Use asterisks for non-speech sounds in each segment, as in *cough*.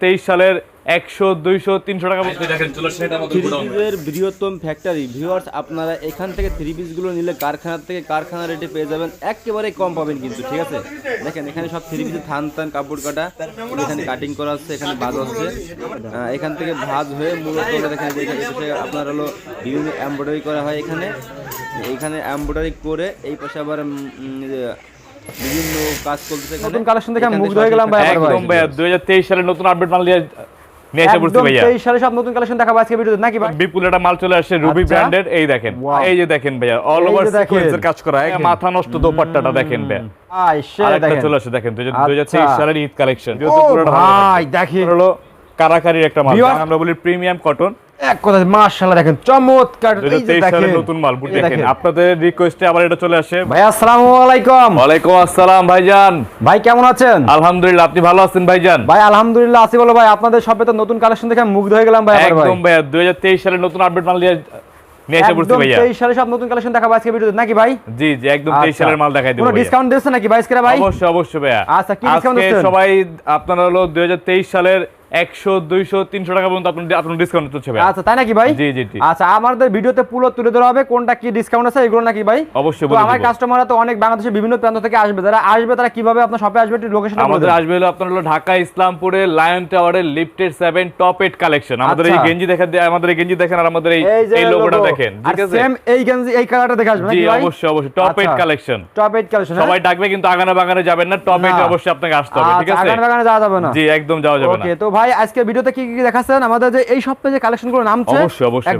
তেইশ সালের একশো দুইশো তিনশো টাকা দেখেন বৃহত্তম ফ্যাক্টরি ভিউয়ার্স আপনারা এখান থেকে থ্রি পিসগুলো নিলে কারখানা থেকে কারখানা রেটে পেয়ে যাবেন। একেবারে কম পাবেন কিন্তু ঠিক আছে? দেখেন এখানে সব থ্রি পিসের থান থান কাপড় কাটা এখানে কাটিং করা হচ্ছে এখানে ভাজ হচ্ছে এখান থেকে ভাজ হয়ে মূলত এখানে আপনার হলো বিভিন্ন এমব্রয়ডারি করা হয় এখানে। এইখানে এমব্রয়ডারি করে এই পাশে আবার বিভিন্ন কাজ চলতেছে নতুন কালেকশন দেখে মুগ্ধ হয়ে গেলাম ভাই ভাই। একদম তেইশ সালের নতুন আপডেট মাল নিয়ে নিয়ে এসে পড়ছি ভাইয়া। 23 সালে সব নতুন কালেকশন দেখাবো আজকে ভিডিওতে নাকি ভাই? বিপুল একটা মাল চলে আসছে রুবি আচ্ছা। ব্র্যান্ডের এই দেখেন এই যে দেখেন ভাইয়া অল ওভার সিকোয়েন্সের কাজ করা মাথা নষ্ট দোপাট্টাটা দেখেন ভাইয়া। আই দেখেন। চলে আসছে দেখেন দুই হাজার আচ্ছা। তেইশ সালের ঈদ কালেকশন ভাই দেখেন। হলো কারাকারির একটা মাল আমরা বলি প্রিমিয়াম কটন এক কথা মাশাআল্লাহ দেখেন চমৎকার। এই যে হাজার তেইশ সালের দেখেন নতুন মাল এই দেখেন। দেখেন। আপনাদের রিকোয়েস্টে আবার এটা চলে আসে। ভাই আসসালামু আলাইকুম। ওয়ালাইকুম আসসালাম ভাইজান। ভাই কেমন আছেন? আলহামদুলিল্লাহ আপনি ভালো আছেন ভাইজান? ভাই আলহামদুলিল্লাহ আছি বলো ভাই আপনাদের সবে তো নতুন কালেকশন দেখে মুগ্ধ হয়ে গেলাম ভাই ভাই। একদম হাজার তেইশ সালের নতুন আপডেট মাল নিয়ে নিয়ে এসে পড়ছি একদম ভাইয়া। 23 সালে সব নতুন কালেকশন দেখাবো আজকে ভিডিওতে। নাকি ভাই? জি জি একদম আচ্ছা। সালের মাল দেখাই দেবো ডিসকাউন্ট নাকি ভাই ভাই? অবশ্যই অবশ্যই ভাইয়া। আচ্ছা, কি discount সবাই আপনার হলো দুই হাজার তেইশ সালের একশো দুইশো তিনশো টাকা পর্যন্ত আপনার আপনার ডিসকাউন্ট হচ্ছে ভাইয়া আচ্ছা তাই নাকি ভাই? জি, জি, জি। আচ্ছা আমাদের ভিডিওতে পুরো তুলে ধরা হবে কোনটা কি ডিসকাউন্ট আছে এগুলো নাকি ভাই? অবশ্যই আমার কাস্টমাররা তো অনেক বাংলাদেশের বিভিন্ন প্রান্ত থেকে আসবে। যারা আসবে তারা কীভাবে আপনার শপে আসবে একটু লোকেশন আমাদের আসবে হলো আপনার হলো ঢাকা ইসলামপুরে লায়ন টাওয়ারের lifted seven top eight collection আমাদের এই আচ্ছা। গেঞ্জি দেখেন আমাদের এই গেঞ্জি দেখেন আর আমাদের এই এই লোগোটা দেখেন ঠিক আছে? সেম এই গেঞ্জি এই কালারটা দেখে আসবে নাকি ভাই? অবশ্যই অবশ্যই। টপ এইট আচ্ছা। কালেকশন টপ 8 কালেকশন সবাই ডাকবে কিন্তু আগানে বাগানে যাবেন না। টপ এইট অবশ্যই আপনাকে আসতে হবে ঠিক আছে? আগান বাগানে যাওয়া যাবে না। জি একদম যাওয়া যাবে না। ওকে তো ভাই আজকে ভিডিওতে কি কি দেখাচ্ছেন? আমাদের যে এই সপ্তাহে যে কালেকশনগুলো নামছে অবশ্যই অবশ্যই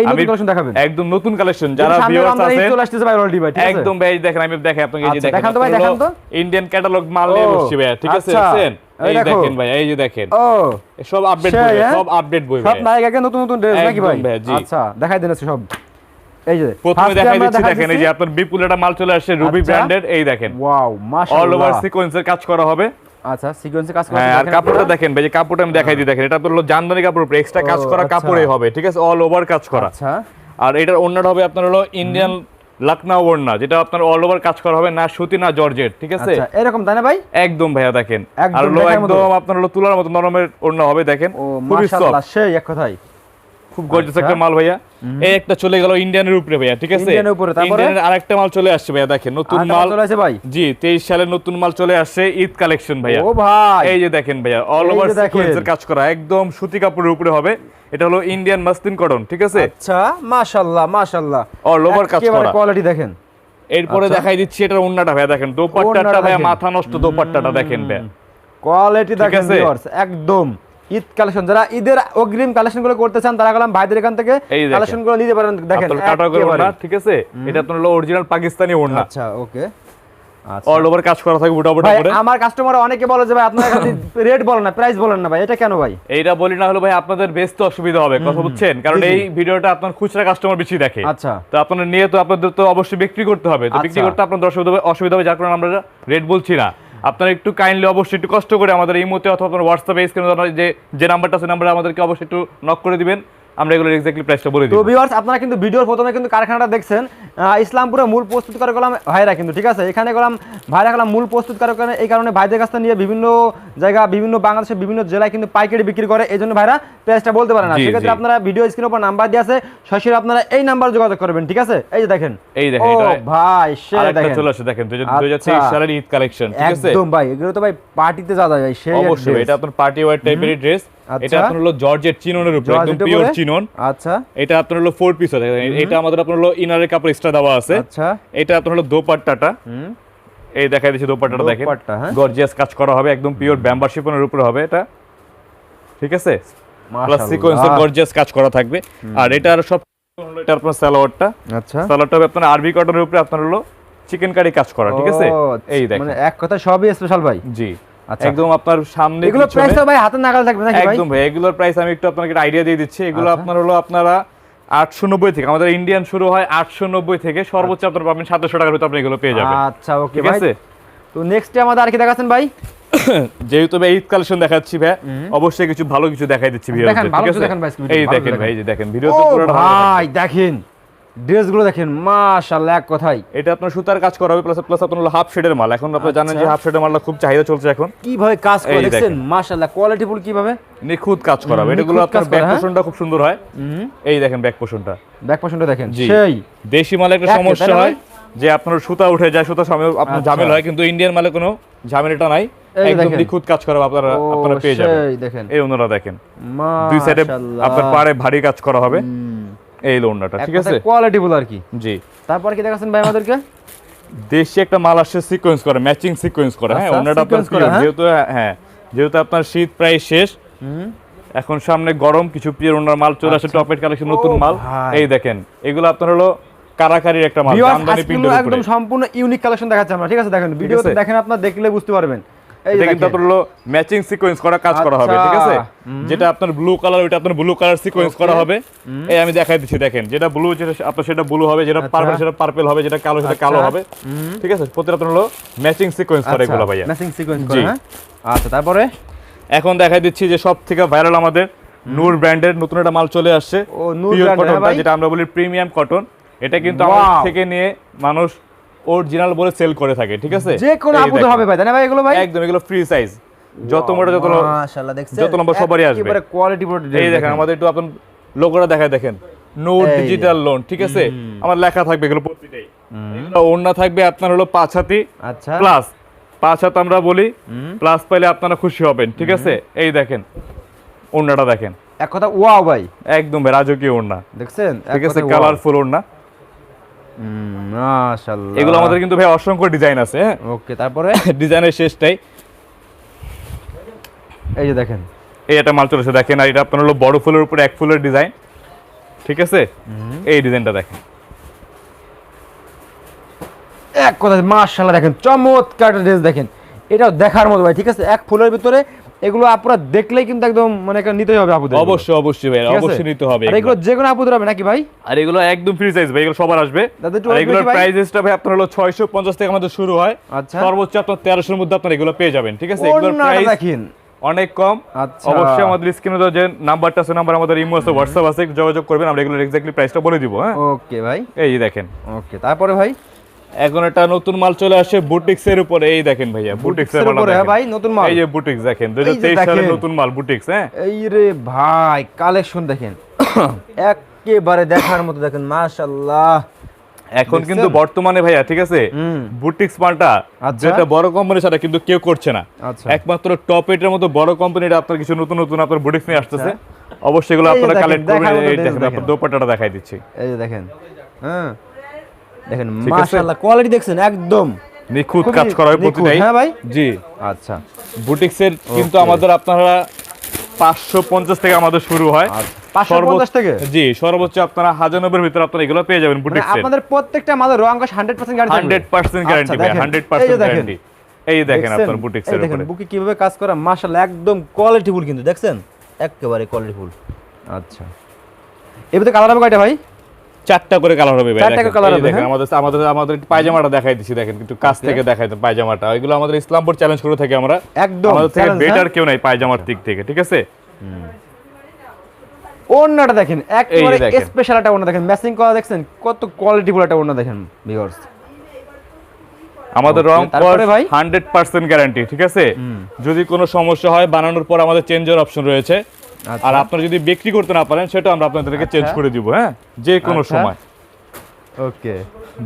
এই নতুন কালেকশন দেখাবেন। একদম নতুন কালেকশন যারা ভিউয়ার্স আছেন চলে আসতেছে ভাই অলরেডি ভাই ঠিক আছে? একদম ভাই দেখেন আমি দেখাই আপনাকে এই যে আচ্ছা, দেখেন দেখান তো ভাই, দেখান তো। ইন্ডিয়ান ক্যাটালগ মাল নিয়ে বসছি ভাই ঠিক আছে আচ্ছা। দেখছেন? এই দেখেন ভাই এই যে দেখেন। ও সব আপডেট বই হ্যাঁ? সব আপডেট বই সব নায়িকাকে নতুন নতুন ড্রেস নাকি ভাই? আচ্ছা দেখাই দেন আজকে সব। এই যে প্রথমে দেখাই দিচ্ছি দেখেন এই যে আপনার বিপুল একটা মাল চলে আসছে রুবি আচ্ছা। ব্র্যান্ডের এই দেখেন। ওয়াও মাশাআল্লাহ। অল ওভার সিকোয়েন্সের কাজ করা হবে। আচ্ছা সিকোয়েন্সে কাজ করা হ্যাঁ আর কাপড়টা দেখেন ভাই যে কাপড়টা আমি দেখাই দিই দেখেন এটা হলো জামদানি কাপড় উপরে এক্সট্রা কাজ করা আচ্ছা। কাপড়ে হবে ঠিক আছে? অল ওভার কাজ করা। আচ্ছা। আর এটার অন্যটা হবে আপনার হলো ইন্ডিয়ান লখনউ ওড়না যেটা আপনার অল ওভার কাজ করা হবে না সুতি না জর্জেট ঠিক আছে? আচ্ছা এরকম তাই না ভাই? একদম ভাইয়া দেখেন। আর লো একদম আপনার হলো তুলার মতো নরমের ওড়না হবে দেখেন? খুবই সফট সেই এক কথাই খুব গর্জিয়াস আচ্ছা। একটা মাল ভাইয়া। এই একটা চলে গেল ইন্ডিয়ানের উপরে ভাইয়া ঠিক আছে? ইন্ডিয়ানের উপরে, তারপরে? আরেকটা মাল চলে আসছে ভাইয়া দেখেন নতুন মাল চলে আসে ভাই? জি তেইশ সালের নতুন মাল চলে আসছে ঈদ কালেকশন ভাইয়া। ও ভাই। এই যে দেখেন ভাইয়া অল ওভার সিকোয়েন্সের কাজ করা একদম সুতি কাপড়ের উপরে হবে। এটা হলো ইন্ডিয়ান মাসলিন কটন ঠিক আছে? আচ্ছা মাশাআল্লাহ মাশাআল্লাহ। All over কাজ করা। কোয়ালিটি দেখেন। এরপরে আচ্ছা। দেখাই দিচ্ছি এটার ওন্নাটা ভাইয়া দেখেন দোপাট্টাটা ভাইয়া মাথা নষ্ট দোপাট্টাটা দেখেন ভাইয়া। কোয়ালিটি দেখেন ভিউয়ার্স একদম। ঈদ কালেকশন যারা ঈদের অগ্রিম কালেকশনগুলো করতে চান তারা গেলাম ভাইদের এখান থেকে কালেকশনগুলো নিতে পারেন দেখেন আপনার ঠিক আছে? এটা আপনার অরিজিনাল পাকিস্তানি ওড়না। আচ্ছা ওকে আচ্ছা। অল ওভার কাজ করা থাকবে ওটা ওটা করে আমার কাস্টমার অনেকে বলে যে ভাই আপনার রেট বলেন না প্রাইস বলেন না ভাই এটা কেন ভাই? এইটা বলি না হলো ভাই আপনাদের অসুবিধা হবে কথা বুঝছেন? কারণ। এই ভিডিওটা আপনার খুচরা কাস্টমার বেশি দেখে। আচ্ছা। তো নিয়ে তো আপনাদের তো অবশ্যই বিক্রি করতে হবে। তো বিক্রি আচ্ছা। করতে আপনাদের অসুবিধা হবে অসুবিধা হবে যার কারণে আমরা রেট বলছি না। আপনারা একটু কাইন্ডলি অবশ্যই একটু কষ্ট করে আমাদের এই মুহূর্তে অথবা আপনার হোয়াটসঅ্যাপে স্ক্রিনে যে যে নাম্বারটা আছে নাম্বারে আমাদেরকে অবশ্যই একটু নক করে দিবেন। আমরা এগুলো এক্স্যাক্টলি প্রাইসটা বলে তো ভিউয়ার্স আপনারা কিন্তু ভিডিওর প্রথমে কিন্তু কারখানাটা দেখছেন ইসলামপুরে মূল প্রস্তুত করে গেলাম ভাইরা কিন্তু ঠিক আছে? এখানে গেলাম ভাইরা গেলাম মূল প্রস্তুত করে কারণে এই কারণে ভাইদের কাছ থেকে নিয়ে বিভিন্ন জায়গা বিভিন্ন বাংলাদেশের বিভিন্ন জেলায় কিন্তু পাইকারি বিক্রি করে এই জন্য ভাইরা প্রাইসটা বলতে পারে না। সেক্ষেত্রে আপনারা ভিডিও স্ক্রিনের উপর নাম্বার দিয়ে আছে সরাসরি আপনারা এই নাম্বার যোগাযোগ করবেন ঠিক আছে? এই যে দেখেন। এই দেখেন, ও ভাই সে দেখেন। চলে আসে দেখেন দুই আচ্ছা। সালের ঈদ কালেকশন ঠিক আছে? একদম ভাই এগুলো তো ভাই পার্টিতে যাওয়া যায় ভাই সেই অবশ্যই এটা আপনার পার্টি ওয়্যার টাইপের ড্রেস। এটা আপনার হলো জর্জেট চিননের উপরে একদম পিওর চিনন। আচ্ছা। এটা আপনার হলো ফোর পিস আছে। এটা আমাদের আপনার হলো ইনারের কাপড় এক্সট্রা দেওয়া আছে। আচ্ছা। এটা আপনার হলো দোপাট্টাটা। এই দোপাট্টাটা দেখেন। দোপাট্টা, হ্যাঁ। গর্জিয়াস কাজ করা হবে একদম পিওর ব্যাম্বার শিপনের উপরে হবে এটা। ঠিক আছে? প্লাস গর্জিয়াস কাজ করা থাকবে। আর এটার সব এটা আপনার সালোয়ারটা। আচ্ছা। সালোয়ারটা হবে আপনার আরবি কটনের উপরে আপনার হলো চিকেন কারি কাজ করা ঠিক আছে? এই দেখেন। মানে এক কথা সবই স্পেশাল ভাই। জি। আচ্ছা। একদম আপনার সামনে এগুলো প্রাইস ভাই হাতের নাগাল থাকবে নাকি ভাই? একদম ভাই এগুলোর প্রাইস আমি একটু আপনাকে আইডিয়া দিয়ে দিচ্ছি। এগুলো আচ্ছা। আপনার হলো আপনারা আটশো নব্বই থেকে আমাদের ইন্ডিয়ান শুরু হয় আটশো নব্বই থেকে সর্বোচ্চ আপনার পাবেন সাতশো টাকার ভিতরে আপনি এগুলো পেয়ে যাবেন। আচ্ছা ওকে ঠিক আছে? তো নেক্সট আমাদের আর কি দেখাচ্ছেন ভাই? *coughs* যেহেতু ভাই ঈদ কালেকশন দেখাচ্ছি ভাই অবশ্যই কিছু ভালো কিছু দেখাই দিচ্ছি ভিডিওতে ঠিক আছে? এই দেখেন ভাই এই যে দেখেন ভিডিওতে পুরোটা ভাই দেখেন। ড্রেসগুলো দেখেন মাশাআল্লাহ এক কথাই এটা আপনার সুতার কাজ করা হবে প্লাস প্লাস আপনার হাফ শেডের মাল। এখন আপনারা জানেন যে আচ্ছা। হাফ শেডের মালটা খুব চাহিদা চলছে এখন। কীভাবে কাজ করে দেখছেন? দেখেন। মাশাআল্লাহ কোয়ালিটি ফুল কীভাবে? নিখুঁত কাজ করা হবে। হুম, এটাগুলো আপনার ব্যাক? পোষণটা খুব সুন্দর হয়। এই দেখেন ব্যাক পোষণটা ব্যাক পছন্দ দেখেন। সেই। দেশি মালে একটা সমস্যা হয় যে আপনার সুতা উঠে যায় সুতা সময় আপনার আচ্ছা। ঝামেলা হয় কিন্তু ইন্ডিয়ান মালে কোনো ঝামেলাটা নাই। একদম। নিখুঁত কাজ করা আপনারা আপনারা পেয়ে যাবেন। এই ওনারা দেখেন। দুই সাইডে আপনার পাড়ে ভারী কাজ করা হবে। এই লোনটা ঠিক আছে? কোয়ালিটি ফুল আর কি। জি। তারপর কি দেখাচ্ছেন ভাই আমাদেরকে? দেশি একটা মাল আসছে সিকোয়েন্স করে ম্যাচিং সিকোয়েন্স করে। হ্যাঁ আচ্ছা, ওনাটা আপনার করে, হ্যাঁ? যেহেতু হ্যাঁ যেহেতু আপনার শীত প্রায় শেষ এখন সামনে গরম কিছু পিওর ওনার মাল চলে আসে টপেট কালেকশন নতুন। মাল। এই দেখেন এগুলো আপনার হলো কারাকারির একটা মাল জামদানি আজকে উপরে। একদম সম্পূর্ণ ইউনিক কালেকশন দেখাচ্ছি আমরা ঠিক আছে? দেখেন ভিডিওতে? দেখেন আপনারা দেখলে বুঝতে পারবেন। এটা কিন্তু আপনার হলো ম্যাচিং সিকোয়েন্স করা কাজ করা হবে ঠিক আছে? আচ্ছা, যেটা আপনার ব্লু কালার ওইটা আপনার ব্লু কালার সিকোয়েন্স করা হবে। এই আমি দেখাই দিচ্ছি দেখেন। যেটা ব্লু যেটা আপনার সেটা ব্লু হবে যেটা আচ্ছা। পার্পল সেটা পার্পল হবে যেটা কালো সেটা কালো আচ্ছা। হবে ঠিক আছে? প্রতিটা আপনার হলো ম্যাচিং সিকোয়েন্স করে এগুলো ভাইয়া। ম্যাচিং সিকোয়েন্স করে হ্যাঁ? আচ্ছা তারপরে? এখন দেখাই দিচ্ছি যে সব থেকে ভাইরাল আমাদের নূর ব্র্যান্ডের নতুন একটা মাল চলে আসছে। ও, নূর ভাই? যেটা আমরা বলি প্রিমিয়াম কটন এটা কিন্তু আমাদের থেকে নিয়ে মানুষ অরিজিনাল বলে সেল করে থাকে ঠিক আছে? যে কোনো এই হবে ভাই না ভাই এগুলো ভাই? একদম এগুলো ফ্রি সাইজ যত মোটা যত মাশাআল্লাহ দেখছেন? যত লম্বা সবারই আসবে। একেবারে কোয়ালিটি পুরো এই দেখেন আমাদের একটু আপনার লোগোটা দেখায় দেখেন। নো ডিজিটাল লোন ঠিক আছে? আমার লেখা থাকবে এগুলো প্রতিটাই। এগুলো ওড়না থাকবে আপনার হলো পাঁচ হাতি আচ্ছা। প্লাস পাঁচ হাত আমরা বলি প্লাস পাইলে আপনারা খুশি হবেন ঠিক আছে? এই দেখেন ওড়নাটা দেখেন। এক কথা ওয়াও ভাই। একদম রাজকীয় ওড়না। দেখছেন? ঠিক আছে কালারফুল ওড়না। মাশাআল্লাহ। এগুলো আমাদের কিন্তু ভাই অসংখ্য ডিজাইন আছে হ্যাঁ? ওকে তারপরে? *laughs* ডিজাইনের শেষটাই এই যে দেখেন। এই একটা মাল চলেছে দেখেন আর এটা আপনার হলো বড় ফুলের উপরে এক ফুলের ডিজাইন। ঠিক আছে? এই ডিজাইনটা দেখেন। এক কথা মাশাআল্লাহ দেখেন চমৎকার ড্রেস দেখেন। এটাও দেখার মতো ভাই ঠিক আছে? এক ফুলের ভিতরে এগুলো আপনারা দেখলেই কিন্তু একদম মানে নিতেই হবে আপুদের অবশ্যই অবশ্যই ভাই অবশ্যই নিতে হবে আর এগুলো। এগুলো। যে কোনো আপুদের হবে নাকি ভাই? আর এগুলো একদম ফ্রি সাইজ ভাই এগুলো সবার আসবে। আর এগুলোর ভাই? প্রাইসটা ভাই আপনার হলো ছয়শো পঞ্চাশ থেকে আমাদের শুরু হয়। আচ্ছা। সর্বোচ্চ আপনার তেরোশোর মধ্যে আপনার এগুলো পেয়ে যাবেন ঠিক আছে? এগুলোর প্রাইস দেখেন। অনেক কম। আচ্ছা। অবশ্যই আমাদের স্ক্রিনে তো যে নাম্বারটা আছে নাম্বার আমাদের ইমো আছে হোয়াটসঅ্যাপ আছে যোগাযোগ করবেন আমরা এগুলো এক্স্যাক্টলি প্রাইসটা বলে দিব হ্যাঁ? ওকে ভাই। এই দেখেন। ওকে তারপরে ভাই? এখন একটা নতুন মাল চলে আসে বুটিক্স এর উপরে। এই দেখেন ভাইয়া বুটিক্স এর এর উপরে হ্যাঁ ভাই নতুন মাল। এই যে বুটিক্স দেখেন 2023 সালের নতুন মাল বুটিক্স হ্যাঁ? এই রে ভাই কালেকশন দেখেন। *coughs* একেবারে দেখার মতো দেখেন মাশাআল্লাহ। এখন কিন্তু বর্তমানে ভাইয়া ঠিক আছে? বুটিক্স মালটা আচ্ছা। যেটা বড় কোম্পানি ছাড়া কিন্তু কেউ করছে না। আচ্ছা। একমাত্র টপ এটের মতো বড় কোম্পানিটা আপনার কিছু নতুন নতুন আপনার বুটিক্স নিয়ে আসতেছে। অবশ্যই এগুলো আপনারা দেখেন, কালেক্ট করবেন এই দেখেন দেখেন। আপনার দোপাট্টাটা দেখাই দিচ্ছি। এই যে দেখেন হ্যাঁ। দেখেন মাশাআল্লাহ কোয়ালিটি দেখছেন একদম। নিখুঁত কাজ করা হয় প্রতিটাই। হ্যাঁ ভাই? জি। আচ্ছা। বুটিক্সের কিন্তু আমাদের আপনারা পাঁচশো পঞ্চাশ থেকে আমাদের শুরু হয়। আচ্ছা, 550 সর্বোচ্চ- থেকে? জি সর্বোচ্চ আপনারা হাজার নব্বইয়ের ভিতরে আপনারা এগুলো পেয়ে যাবেন মানে বুটিক্সের। আপনাদের প্রত্যেকটা মালের রং কস 100% গ্যারান্টি হান্ড্রেড পার্সেন্ট গ্যারান্টি ভাই হান্ড্রেড পার্সেন্ট গ্যারান্টি এই দেখেন আপনার বুটিক্সের দেখেন উপরে। বুকে কীভাবে কাজ করা মাশাআল্লাহ একদম কোয়ালিটি ফুল কিন্তু দেখছেন? একেবারে কোয়ালিটি ফুল। আচ্ছা। এবারে কালার হবে কয়টা ভাই? চারটা করে কালার হবে ভাই চারটা colour হবে, দেখেন হ্যাঁ? আমাদের আমাদের আমাদের পায়জামাটা দেখাই দিছি দেখেন কিন্তু কাছ থেকে দেখাই দেন পায়জামাটা। এগুলো আমাদের ইসলামপুর চ্যালেঞ্জ করে থাকি আমরা। একদম আমাদের থেকে বেটার হ্যাঁ? কেউ নাই পায়জামার দিক থেকে ঠিক আছে? ওন্নাটা দেখেন একেবারে স্পেশাল একটা ওন্না দেখেন। ম্যাচিং করা দেখছেন কত কোয়ালিটি ফুল একটা ওন্না দেখেন ভিউয়ার্স আমাদের রং ভাই? হান্ড্রেড পার্সেন্ট গ্যারান্টি ঠিক আছে? যদি কোনো সমস্যা হয় বানানোর পর আমাদের চেঞ্জের অপশন রয়েছে। আর আপনারা যদি বিক্রি করতে না পারেন সেটা আমরা আপনাদেরকে চেঞ্জ আচ্ছা। করে দিব হ্যাঁ? যে কোনো আচ্ছা। সময়। ওকে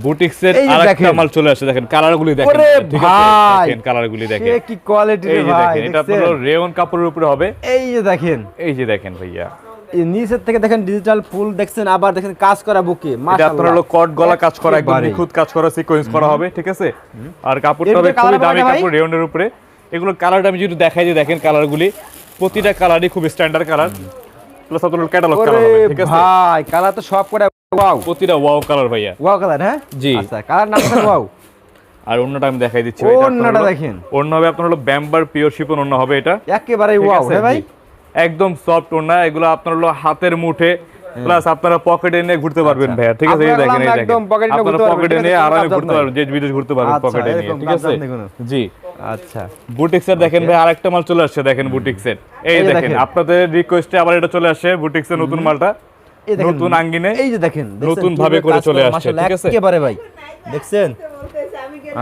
বুটিক্সের আরেকটা মাল চলে আসে দেখেন কালারগুলি দেখেন। ভাই! দেখেন কালারগুলি দেখেন। কি কোয়ালিটি এই রে যে ভাই দেখেন এটা দেখছেন? রেওন কাপড়ের উপরে হবে। এই যে দেখেন। এই যে দেখেন ভাইয়া। নিচের থেকে দেখেন ডিজিটাল ফুল দেখছেন আবার দেখেন কাজ করা বুকে এটা আপনার হলো কট গলা কাজ করা একদম। নিখুঁত কাজ করা সিকোয়েন্স করা হবে ঠিক আছে? আর কাপড়টা হবে খুবই দামি কাপড় রেওনের উপরে। এগুলো কালারটা আমি যদি দেখাই যে দেখেন কালারগুলি প্রতিটা কালারই খুব স্ট্যান্ডার্ড কালার। প্লাস আপনার ক্যাটালগ কালার হবে ঠিক আছে? ভাই কালার তো সব করে ওয়াও প্রতিটা ওয়াও কালার ভাইয়া। ওয়াও কালার হ্যাঁ? জি। আচ্ছা কালার নাম ওয়াও *laughs* আর অন্যটা আমি দেখাই দিচ্ছি আপনার দেখেন। অন্য হবে আপনার হলো ব্যাম্বার পিওর শিপন অন্য হবে এটা। একেবারে ওয়াও? হ্যাঁ ভাই? একদম সফট ওড়না এগুলো আপনার হলো হাতের মুঠে। প্লাস আপনারা পকেটে নিয়ে ঘুরতে পারবেন ভাইয়া ঠিক আছে? এই দেখেন এই দেখেন। একদম pocket নিয়ে আপনারা ঘুরতে পারবেন, পকেটে নিয়ে আরামে ঘুরতে পারবেন দেশ বিদেশ ঘুরতে পারবেন আচ্ছা, পকেটে নিয়ে ঠিক আছে? জি। আচ্ছা। বুটিক্সের দেখেন ভাই আরেকটা মাল চলে আসছে দেখেন বুটিক্সের। এই এই দেখেন। আপনাদের রিকোয়েস্টে আবার এটা চলে আসে বুটিক্সের নতুন মালটা। এই দেখেন, নতুন আঙ্গিনে। এই যে দেখেন নতুন ভাবে করে চলে আসছে, ঠিক আছে? একেবারে ভাই। দেখছেন?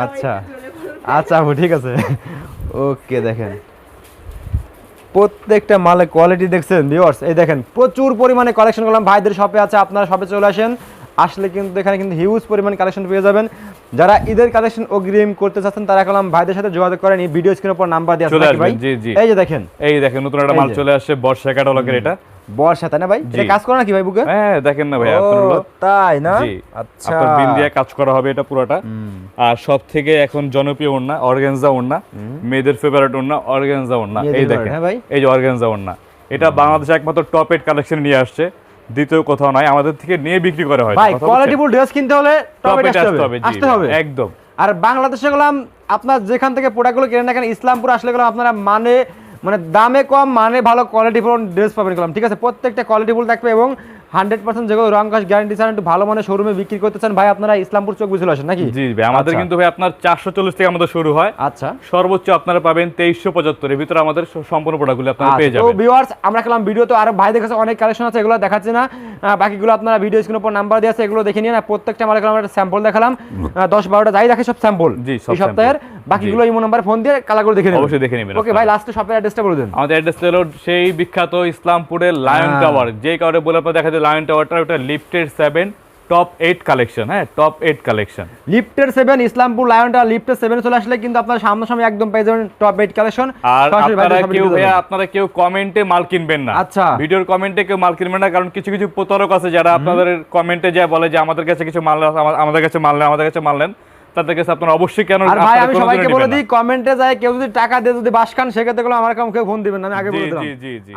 আচ্ছা। আচ্ছা আপু ঠিক আছে। ওকে *laughs* দেখেন প্রত্যেকটা মালের কোয়ালিটি দেখছেন ভিউয়ার্স এই দেখেন প্রচুর পরিমাণে কালেকশন করলাম। ভাইদের শপে আছে আপনারা শপে চলে আসেন। আসলে কিন্তু এখানে কিন্তু হিউজ পরিমাণ কালেকশন পেয়ে যাবেন। যারা ঈদের কালেকশন অগ্রিম করতে চাচ্ছেন তারা কলাম ভাইদের সাথে যোগাযোগ করেন। এই ভিডিও স্ক্রিনের উপর নাম্বার দিয়ে আসবে ভাই আসবেন, জি, জি। এই যে দেখেন। এই দেখেন নতুন একটা মাল চলে আসছে বর্ষা ক্যাটালগের এটা। বর্ষা তাই না ভাই? এটা কাজ করে নাকি ভাই বুকে? হ্যাঁ দেখেন না ভাই তাই না? আচ্ছা। আপনার বিন দিয়ে কাজ করা হবে এটা পুরোটা। আর সব থেকে এখন জনপ্রিয় ওড়না অর্গানজা ওড়না। মেয়েদের ফেভারিট ওড়না অর্গানজা ওড়না। এই দেখেন। হ্যাঁ ভাই? এই যে অর্গানজা ওড়না। এটা বাংলাদেশে একমাত্র টপ এড কালেকশন নিয়ে আসছে। দ্বিতীয় কোথাও নাই আমাদের থেকে নিয়ে বিক্রি করা হয় ভাই কোয়ালিটিফুল ড্রেস কিনতে হলে টপ এড আসতে হবে। একদম। আর বাংলাদেশে গেলাম আপনার যেখান থেকে প্রোডাক্টগুলো কেনেন না কেন ইসলামপুর আসলে গেলাম আপনারা মানে মানে দামে কম মানে ভালো কোয়ালিটি ফোন ড্রেস পাবেন কলাম ঠিক আছে? প্রত্যেকটা কোয়ালিটি ফুল থাকবে এবং হান্ড্রেড পার্সেন্ট যেগুলো রং কাজ গ্যারান্টি চান একটু ভালো মানে শোরুমে বিক্রি করতে চান ভাই আপনারা ইসলামপুর চোখ বুঝে আসেন নাকি? জি ভাই আমাদের আচ্ছা। কিন্তু ভাই আপনার চারশো চল্লিশ থেকে আমাদের শুরু হয়। আচ্ছা। সর্বোচ্চ আপনারা পাবেন তেইশশো পঁচাত্তরের ভিতরে আমাদের সম্পূর্ণ প্রোডাক্টগুলো আপনারা আচ্ছা, পেয়ে তো যাবেন ভিউয়ার্স আমরা খেলাম ভিডিও তো আর ভাই দেখেছে অনেক কালেকশন আছে এগুলো দেখাচ্ছে না। বাকিগুলো আপনারা ভিডিও স্ক্রিন উপর নাম্বার দিয়ে আছে এগুলো দেখে নিন না প্রত্যেকটা আমরা একটা স্যাম্পল দেখালাম। দশ বারোটা যাই দেখে সব স্যাম্পল এই সপ্তাহের। বাকিগুলো ইমো নাম্বার ফোন দিয়ে কালার করে দেখে নেবেন। অবশ্যই দেখে নেবেন ওকে ভাই লাস্টে শপের অ্যাড্রেসটা বলে দেন। আমাদের অ্যাড্রেস হলো সেই বিখ্যাত ইসলামপুরের লায়ন হ্যাঁ। টাওয়ার যে কারণে বলে আপনারা দেখা যায় লায়ন টাওয়ারটা ওটা lifted seven top eight collection হ্যাঁ? টপ এইট কালেকশন লিফটের সেভেন ইসলামপুর লায়নটা লিফটের সেভেন চলে আসলে কিন্তু আপনার সামনাসামনি একদম পেয়ে যাবেন টপ এইট কালেকশন আর আপনারা কেউ আপনারা কেউ কমেন্টে মাল কিনবেন না। আচ্ছা। ভিডিওর কমেন্টে কেউ মাল কিনবেন না কারণ কিছু কিছু প্রতারক আছে যারা আপনাদের কমেন্টে যা বলে যে আমাদের কাছে কিছু মাল আমাদের কাছে মাল নেন আমাদের কাছে মাল নেন। তাদের কাছে আপনারা অবশ্যই কেন আর ভাই আমি সবাইকে বলে দিই কমেন্টে যায় কেউ যদি টাকা দিয়ে যদি বাস খান সেক্ষেত্রে আমার কেউ ফোন দিবেন না। আমি আগে বলে দিলাম।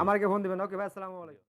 আমাকে ফোন দিবেন ওকে ভাই আসসালামু আলাইকুম।